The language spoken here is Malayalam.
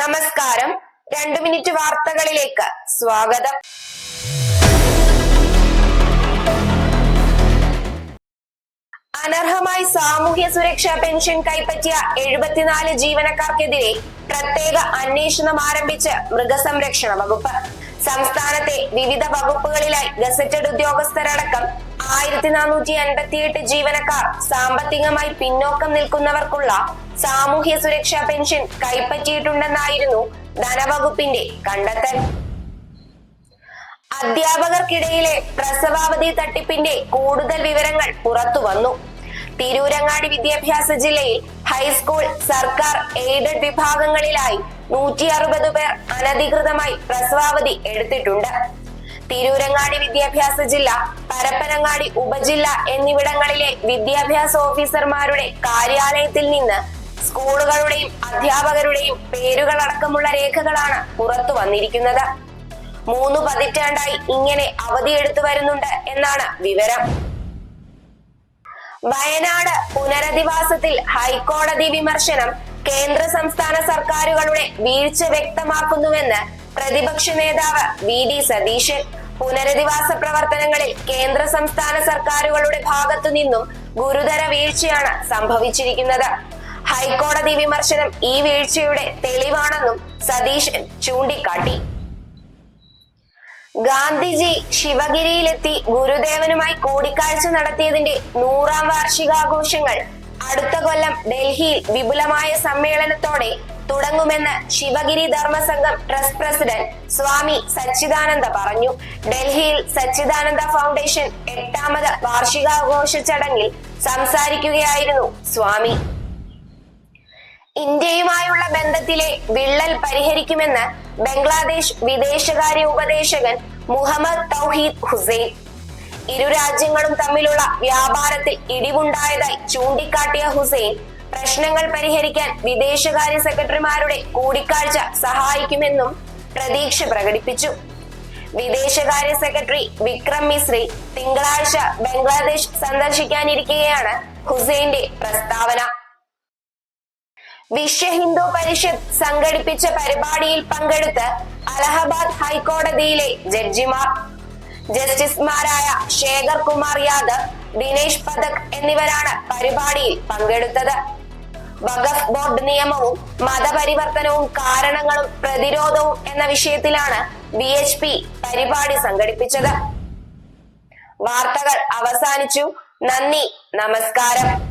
നമസ്കാരം. രണ്ടു മിനിറ്റ് വാർത്തകളിലേക്ക് സ്വാഗതം. അനർഹമായി സാമൂഹ്യ സുരക്ഷാ പെൻഷൻ കൈപ്പറ്റിയ എഴുപത്തിനാല് ജീവനക്കാർക്കെതിരെ പ്രത്യേക അന്വേഷണം ആരംഭിച്ച് മൃഗസംരക്ഷണ വകുപ്പ്. സംസ്ഥാനത്തെ വിവിധ വകുപ്പുകളിലായി ഗസറ്റഡ് ഉദ്യോഗസ്ഥരടക്കം ആയിരത്തി നാനൂറ്റി അൻപത്തിയെട്ട് ജീവനക്കാർ സാമ്പത്തികമായി പിന്നോക്കം നിൽക്കുന്നവർക്കുള്ള സാമൂഹ്യ സുരക്ഷാ പെൻഷൻ കൈപ്പറ്റിയിട്ടുണ്ടെന്നായിരുന്നു ധനവകുപ്പിന്റെ കണ്ടെത്തൽ. അധ്യാപകർക്കിടയിലെ പ്രസവാവധി തട്ടിപ്പിന്റെ കൂടുതൽ വിവരങ്ങൾ പുറത്തു വന്നു തിരൂരങ്ങാടി വിദ്യാഭ്യാസ ജില്ലയിൽ ഹൈസ്കൂൾ സർക്കാർ എയ്ഡഡ് വിഭാഗങ്ങളിലായി നൂറ്റി അറുപത് പേർ അനധികൃതമായി പ്രസവാവധി എടുത്തിട്ടുണ്ട്. തിരൂരങ്ങാടി വിദ്യാഭ്യാസ ജില്ല പരപ്പനങ്ങാടി ഉപജില്ല എന്നിവിടങ്ങളിലെ വിദ്യാഭ്യാസ ഓഫീസർമാരുടെ കാര്യാലയത്തിൽ നിന്ന് സ്കൂളുകളുടെയും അധ്യാപകരുടെയും പേരുകളടക്കമുള്ള രേഖകളാണ് പുറത്തു വന്നിരിക്കുന്നത്. മൂന്ന് പതിറ്റാണ്ടായി ഇങ്ങനെ അവധിയെടുത്തു വരുന്നുണ്ട് എന്നാണ് വിവരം. വയനാട് പുനരധിവാസത്തിൽ ഹൈക്കോടതി വിമർശനം കേന്ദ്ര സംസ്ഥാന സർക്കാരുകളുടെ വീഴ്ച വ്യക്തമാക്കുന്നുവെന്ന് പ്രതിപക്ഷ നേതാവ് വി ഡി സതീശൻ. പുനരധിവാസ പ്രവർത്തനങ്ങളിൽ കേന്ദ്ര സംസ്ഥാന സർക്കാരുകളുടെ ഭാഗത്തു നിന്നും ഗുരുതര വീഴ്ചയാണ് സംഭവിച്ചിരിക്കുന്നത്. ഹൈക്കോടതി വിമർശനം ഈ വീഴ്ചയുടെ തെളിവാണെന്നും സതീശൻ ചൂണ്ടിക്കാട്ടി. ഗാന്ധിജി ശിവഗിരിയിലെത്തി ഗുരുദേവനുമായി കൂടിക്കാഴ്ച നടത്തിയതിന്റെ നൂറാം വാർഷികാഘോഷങ്ങൾ അടുത്ത കൊല്ലം ഡൽഹിയിൽ വിപുലമായ സമ്മേളനത്തോടെ തുടങ്ങുമെന്ന് ശിവഗിരി ധർമ്മസംഘം ട്രസ്റ്റ് പ്രസിഡന്റ് സ്വാമി സച്ചിദാനന്ദ പറഞ്ഞു. ഡൽഹിയിൽ സച്ചിദാനന്ദ ഫൗണ്ടേഷൻ എട്ടാമത് വാർഷികാഘോഷ ചടങ്ങിൽ സംസാരിക്കുകയായിരുന്നു സ്വാമി. ഇന്ത്യയുമായുള്ള ബന്ധത്തിലെ വിള്ളൽ പരിഹരിക്കുമെന്ന് ബംഗ്ലാദേശ് വിദേശകാര്യ ഉപദേശകൻ മുഹമ്മദ് തൗഹീദ് ഹുസൈൻ. ഇരു രാജ്യങ്ങളും തമ്മിലുള്ള വ്യാപാരത്തിൽ ഇടിവുണ്ടായതായി ചൂണ്ടിക്കാട്ടിയ ഹുസൈൻ പ്രശ്നങ്ങൾ പരിഹരിക്കാൻ വിദേശകാര്യ സെക്രട്ടറിമാരുടെ കൂടിക്കാഴ്ച സഹായിക്കുമെന്നും പ്രതീക്ഷ പ്രകടിപ്പിച്ചു. വിദേശകാര്യ സെക്രട്ടറി വിക്രം മിശ്രി തിങ്കളാഴ്ച ബംഗ്ലാദേശ് സന്ദർശിക്കാനിരിക്കെയാണ് ഹുസൈന്റെ പ്രസ്താവന. വിശ്വ ഹിന്ദു പരിഷത്ത് സംഘടിപ്പിച്ച പരിപാടിയിൽ പങ്കെടുത്ത് അലഹബാദ് ഹൈക്കോടതിയിലെ ജഡ്ജിമാർ ജസ്റ്റിസുമാരായ ശേഖർ കുമാർ യാദവ് ദിനേശ് പതക് എന്നിവരാണ് പരിപാടിയിൽ പങ്കെടുത്തത്. വഖഫ് ബോർഡ് നിയമവും മതപരിവർത്തനവും കാരണങ്ങളും പ്രതിരോധവും എന്ന വിഷയത്തിലാണ് ബി എച്ച് പി പരിപാടി സംഘടിപ്പിച്ചത്. വാർത്തകൾ അവസാനിച്ചു. നന്ദി. നമസ്കാരം.